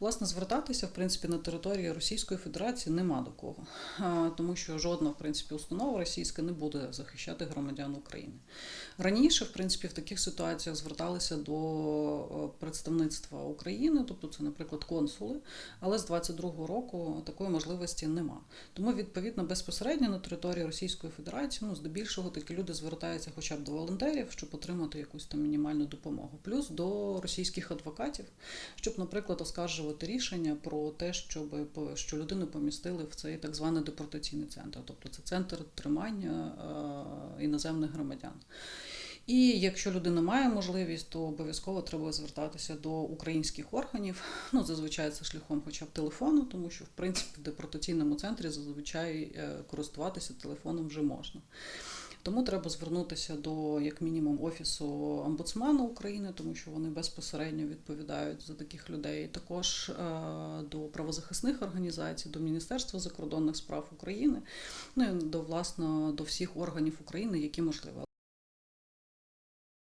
Власне, звертатися в принципі на території Російської Федерації нема до кого, тому що жодна в принципі установа російська не буде захищати громадян України. Раніше, в принципі, в таких ситуаціях зверталися до е, представництва України, тобто це, наприклад, консули, але з 22-го року такої можливості нема. Тому відповідно безпосередньо на території Російської Федерації, ну здебільшого такі люди звертаються хоча б до волонтерів, щоб отримати якусь там мінімальну допомогу, плюс до російських адвокатів, щоб, наприклад, оскаржувати рішення про те, щоб що людину помістили в цей так званий депортаційний центр, тобто це центр тримання е, іноземних громадян. І якщо людина має можливість, то обов'язково треба звертатися до українських органів. Ну, зазвичай це шляхом хоча б телефону, тому що в принципі в депортаційному центрі зазвичай е, користуватися телефоном вже можна. Тому треба звернутися до як мінімум офісу омбудсмана України, тому що вони безпосередньо відповідають за таких людей. Також е, до правозахисних організацій, до Міністерства закордонних справ України, ну і до власне до всіх органів України, які можливо.